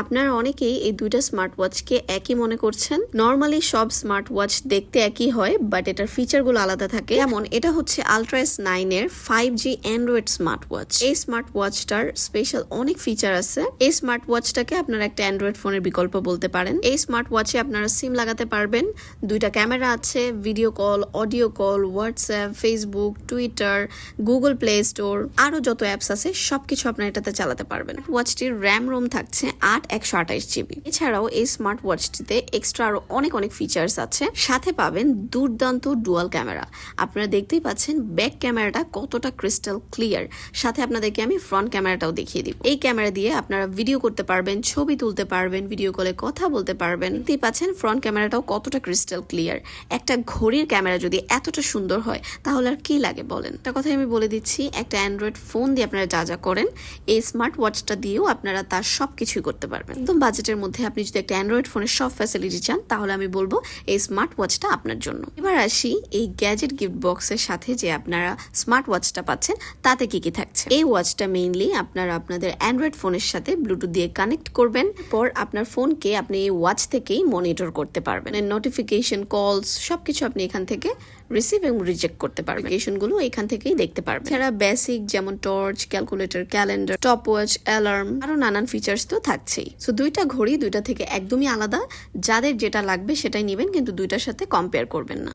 আপনারা অনেকেই এই দুইটা স্মার্ট ওয়াচকে একই মনে করছেন। নর্মালি সব স্মার্ট ওয়াচ দেখতে একই হয় বাট এটার ফিচারগুলো আলাদা থাকে। যেমন এটা হচ্ছে আলট্রাস নাইন এর five G android smart watch এই স্মার্ট ওয়াচটার স্পেশাল অনেক ফিচার আছে। এই স্মার্ট ওয়াচটাকে আপনারা একটা অ্যান্ড্রয়েড ফোনের বিকল্প বলতে পারেন। এই স্মার্ট ওয়াচে আপনারা সিম লাগাতে পারবেন। দুইটা ক্যামেরা আছে video call audio call WhatsApp Facebook Twitter Google play store আরও যত অ্যাপস আছে, সবকিছু আপনারা এটাতে চালাতে পারবেন। ওয়াচটির র্যাম রোম থাকছে আট একশো আঠাশ জিবি। এছাড়াও এই স্মার্ট ওয়াচটিতে এক্সট্রা আরও অনেক অনেক ফিচার্স আছে। সাথে পাবেন দুর্দান্ত ডুয়াল ক্যামেরা আপনারা দেখতেই পাচ্ছেন ব্যাক ক্যামেরাটা কতটা ক্রিস্টাল ক্লিয়ার সাথে আপনাদেরকে আমি ফ্রন্ট ক্যামেরাটাও দেখিয়ে দিব। এই ক্যামেরা দিয়ে আপনারা ভিডিও করতে পারবেন, ছবি তুলতে পারবেন ভিডিও কলে কথা বলতে পারবেন। দেখতেই পাচ্ছেন ফ্রন্ট ক্যামেরাটাও কতটা ক্রিস্টাল ক্লিয়ার একটা ঘড়ির ক্যামেরা যদি এতটা সুন্দর হয়, তাহলে আর কি লাগে বলেন? একটা কথাই আমি বলে দিচ্ছি, একটা অ্যান্ড্রয়েড ফোন দিয়ে আপনারা যা যা করেন, এই স্মার্ট ওয়াচটা দিয়েও আপনারা তার সব কিছুই করতে পারবেন। একদম বাজেটের মধ্যে আপনি যদি একটা অ্যান্ড্রয়েড ফোনের সব ফ্যাসিলিটি চান, তাহলে আমি বলব এই স্মার্ট ওয়াচটা আপনার জন্য। এবার আসি এই গ্যাজেট গিফট বক্সের সাথে যে আপনারা স্মার্ট ওয়াচটা পাচ্ছেন, তাতে কি কি থাকছে? এই ওয়াচটা মেইনলি আপনারা আপনাদের অ্যান্ড্রয়েড ফোনের সাথে ব্লুটুথ দিয়ে কানেক্ট করবেন। পর আপনার ফোনকে আপনি এই ওয়াচ থেকেই মনিটর করতে পারবেন। নোটিফিকেশন কলস সবকিছু আপনি এখান থেকে রিসিভ এবং রিজেক্ট করতে পারবেন। গুলো এখান থেকেই দেখতে পারবেন। এছাড়া বেসিক যেমন torch calculator calendar stop watch alarm আরও নানান ফিচার্স তো থাকছেই সো দুইটা ঘড়ি দুইটা থেকে একদমই আলাদা। যাদের যেটা লাগবে সেটাই নেবেন, কিন্তু দুইটার সাথে কম্পেয়ার করবেন না।